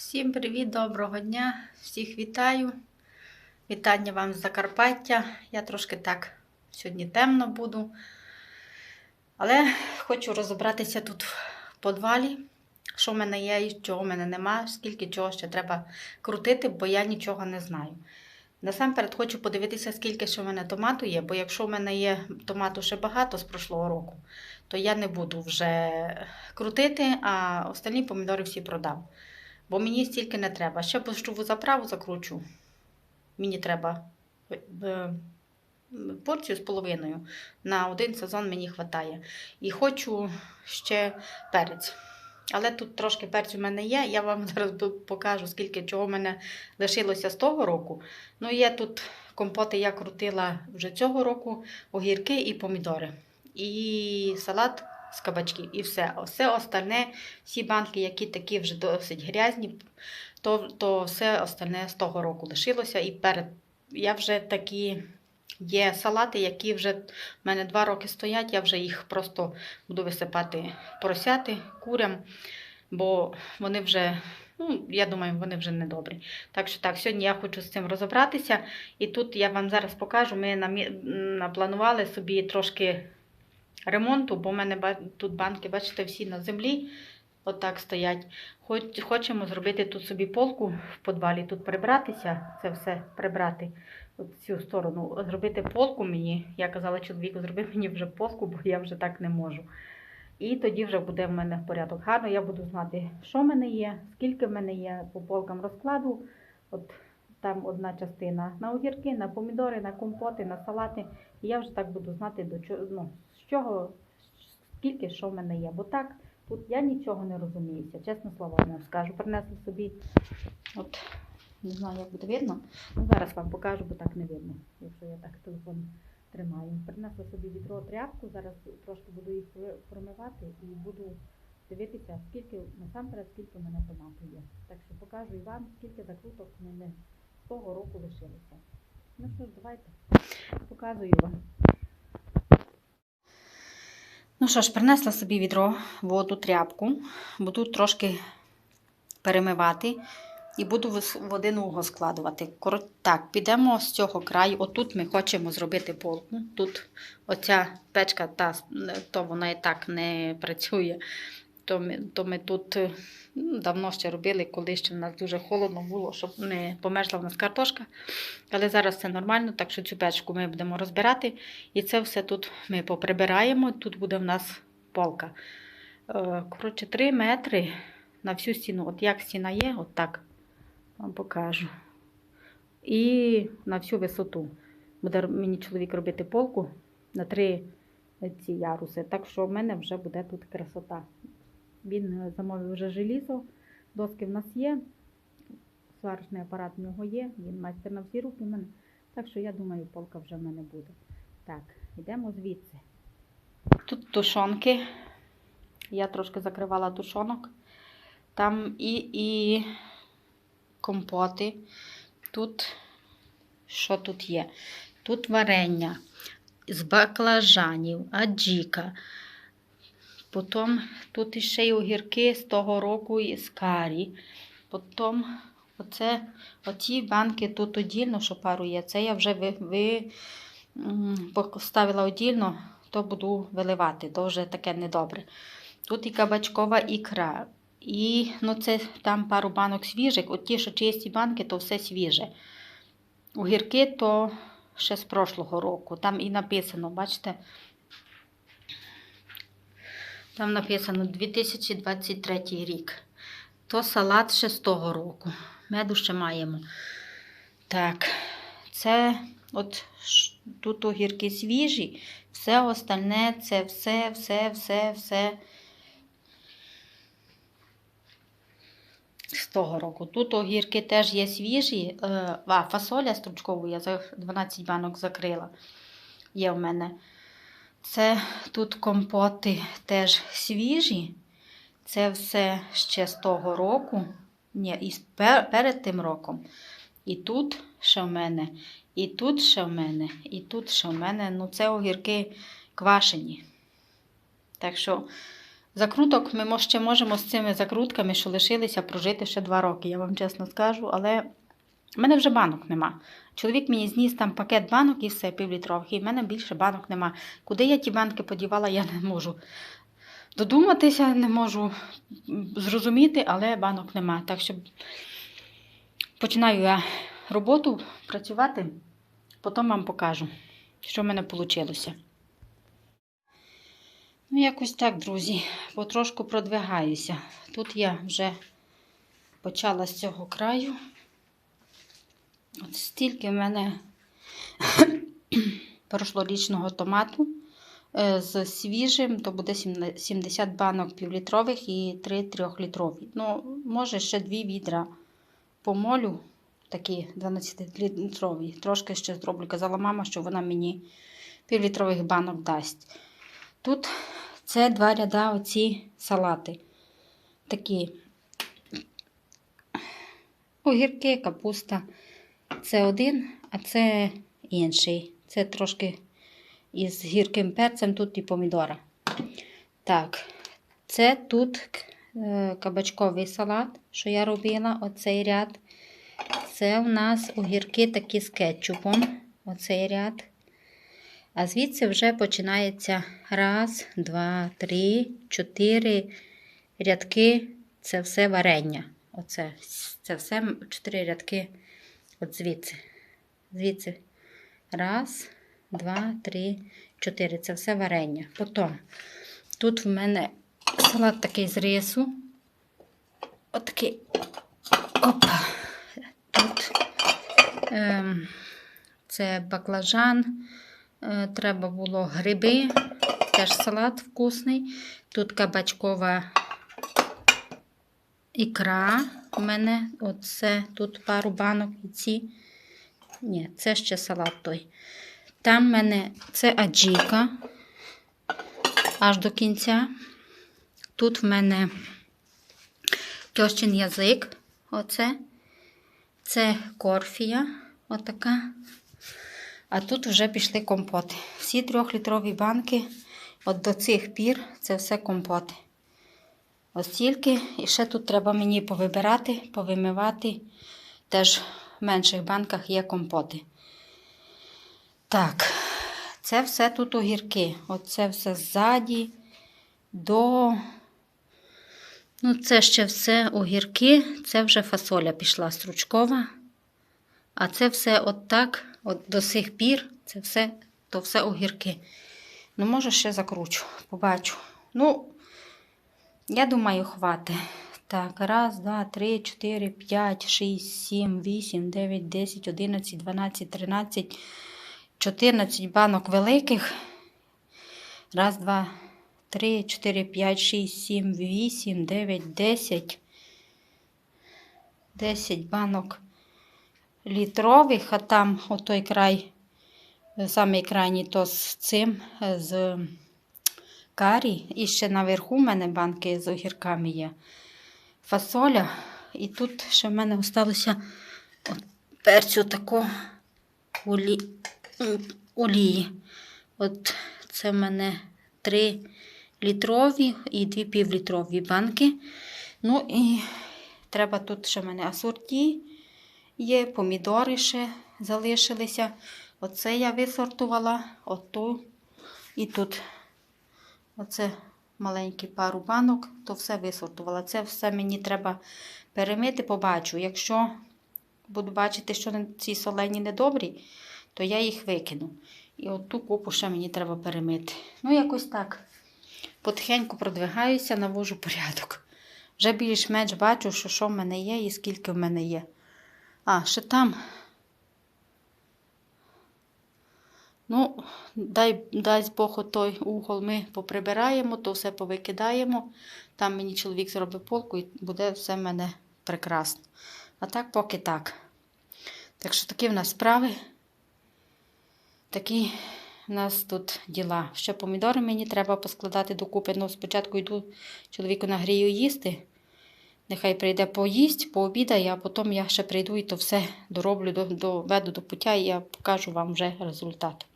Всім привіт, доброго дня! Всіх вітаю. Вітання вам з Закарпаття. Я трошки так сьогодні темно буду. Але хочу розібратися тут в подвалі, що в мене є і чого в мене нема, скільки чого ще треба крутити, бо я нічого не знаю. Насамперед хочу подивитися, скільки ще в мене томату є, бо якщо в мене є томату ще багато з прошлого року, то я не буду вже крутити, а останні помідори всі продам. Бо мені стільки не треба. Ще поштову заправу закручу. Мені треба е, е, порцію з половиною. На один сезон мені вистачає. І хочу ще перець. Але тут трошки перцю в мене є. Я вам зараз покажу, скільки чого в мене лишилося з того року. Ну, є тут компоти, я крутила вже цього року, огірки і помідори. І салат з кабачків, і все. Все остальне, всі банки, які такі вже досить грязні, то, то все остальне з того року лишилося. І перед я вже такі є салати, які вже в мене два роки стоять. Я вже їх просто буду висипати поросяти, курям, бо вони вже. Ну, я думаю, вони вже не добрі. Так що так, сьогодні я хочу з цим розібратися. І тут я вам зараз покажу. Ми напланували собі трошки ремонту, бо в мене тут банки, бачите, всі на землі. Отак стоять. Хоч, хочемо зробити тут собі полку в подвалі, тут прибратися, це все прибрати от цю сторону. Зробити полку мені. Я казала чоловіку, зроби мені вже полку, бо я вже так не можу. І тоді вже буде в мене в порядок. Гарно я буду знати, що в мене є, скільки в мене є по полкам розкладу. От там одна частина на огірки, на помідори, на компоти, на салати. І я вже так буду знати, до чого, ну, з чого, скільки що в мене є. Бо так, тут я нічого не розуміюся, чесно слово вам скажу. Принесла собі, от, не знаю, як буде видно. Ну, зараз вам покажу, бо так не видно, якщо я так телефон тримаю. Принесла собі відро тряпку, зараз трошки буду їх пр- промивати і буду дивитися, скільки насамперед, скільки в мене томату є. Так що покажу і вам, скільки закруток в мене того року лишилося. Ну що ж, давайте показую вам. Ну що ж, принесла собі відро, воду, тряпку. Буду трошки перемивати і буду в в один угол складувати. Так, підемо з цього краю. Отут ми хочемо зробити полку. Тут оця печка, та, то вона і так не працює. То ми, то ми тут е, давно ще робили, коли ще в нас дуже холодно було, щоб не померзла в нас картошка. Але зараз це нормально, так що цю печку ми будемо розбирати. І це все тут ми поприбираємо. Тут буде в нас полка. Е, Коротше, 3 метри на всю стіну. От як стіна є, от так вам покажу. І на всю висоту. Буде мені чоловік робити полку на три ці яруси. Так що в мене вже буде тут красота. Він е, замовив вже желізо, доски в нас є, сварочний апарат в нього є, він майстер на всі руки в мене. Так що я думаю, полка вже в мене буде. Так, йдемо звідси. Тут тушонки. Я трошки закривала тушонок. Там і, і компоти. Тут що тут є? Тут варення з баклажанів, аджіка. Потім тут іще й огірки з того року і з карі. Потім оце, оці банки тут одільно, що пару є. Це я вже ви, ви, поставила одільно, то буду виливати, то вже таке недобре. Тут і кабачкова ікра. І ну, це там пару банок свіжих. От ті, що чисті банки, то все свіже. Огірки то ще з прошлого року. Там і написано, бачите? Там написано 2023 рік. То салат ще з того року. Меду ще маємо. Так, це от тут огірки свіжі, все остальне це все, все, все, все з того року. Тут огірки теж є свіжі. е, А, фасоля стручкову я за 12 банок закрила. Є в мене. Це тут компоти теж свіжі. Це все ще з того року. Ні, і пер- перед тим роком. І тут ще в мене, і тут ще в мене, і тут ще в мене. Ну, це огірки квашені. Так що Закруток ми ще можемо з цими закрутками, що лишилися, прожити ще два роки, я вам чесно скажу, але в мене вже банок нема. Чоловік мені зніс там пакет банок і все, півлітрових, і в мене більше банок нема. Куди я ті банки подівала, я не можу. Додуматися не можу зрозуміти, але банок нема. Так що починаю я роботу працювати, потім вам покажу, що в мене вийшло. Ну, якось так, друзі, потрошку продвигаюся. Тут я вже почала з цього краю. Стільки в мене прошлорічного томату е, з свіжим, то буде 70 банок півлітрових і 3 трьохлітрові. Ну, може, ще дві відра помолю, такі 12-літрові. Трошки ще зроблю. Казала мама, що вона мені півлітрових банок дасть. Тут це два ряда оці салати. Такі огірки, капуста. Це один, а це інший. Це трошки із гірким перцем, тут і помідора. Так, це тут е, кабачковий салат, що я робила, оцей ряд. Це у нас огірки такі з кетчупом, оцей ряд. А звідси вже починається раз, два, три, чотири рядки. Це все варення. Оце, це все чотири рядки от звідси. Звідси. Раз, два, три, чотири. Це все варення. Потім тут в мене салат такий з рису. Отакий. Опа. Тут ем, це баклажан. Е, Треба було гриби, теж салат вкусний. Тут кабачкова ікра. У мене оце тут пару банок і ці. Ні, це ще салат той. Там в мене це аджіка аж до кінця. Тут в мене тьощин язик. Оце. Це корфія. Отака. А тут вже пішли компоти. Всі трьохлітрові банки, от до цих пір, це все компоти. Ось тільки. І ще тут треба мені повибирати, повимивати. Теж в менших банках є компоти. Так, це все тут огірки. Оце все ззаді до. Ну, це ще все огірки, це вже фасоля пішла стручкова. А це все от так, от до сих пір, це все, то все огірки. Ну, може, ще закручу, побачу. Ну, я думаю, хватить. Так, раз, два, три, чотири, п'ять, шість, сім, вісім, дев'ять, десять, одинадцять, дванадцять, тринадцять, чотирнадцять банок великих. Раз, два, три, чотири, п'ять, шість, сім, вісім, дев'ять, десять. Десять банок літрових, а там отой край, самий крайній, то з цим, з карі. І ще наверху в мене банки з огірками є. Фасоля. І тут ще в мене залишилося перцю таку олі... олії. От це в мене три літрові і дві півлітрові банки. Ну і треба тут ще в мене асорті є, помідори ще залишилися. Оце я висортувала, оту і тут. Оце маленький пару банок, то все висортувала. Це все мені треба перемити, побачу. Якщо буду бачити, що ці солені недобрі, то я їх викину. І от ту купу ще мені треба перемити. Ну, якось так. Потихеньку продвигаюся, навожу порядок. Вже більш-менш бачу, що що в мене є і скільки в мене є. А, ще там. Ну, дай, дасть Бог той угол ми поприбираємо, то все повикидаємо. Там мені чоловік зробить полку і буде все в мене прекрасно. А так, поки так. Так що такі в нас справи. Такі в нас тут діла. Ще помідори мені треба поскладати докупи. Ну, спочатку йду чоловіку нагрію їсти. Нехай прийде поїсть, пообідає, а потім я ще прийду і то все дороблю, доведу до пуття, і я покажу вам вже результат.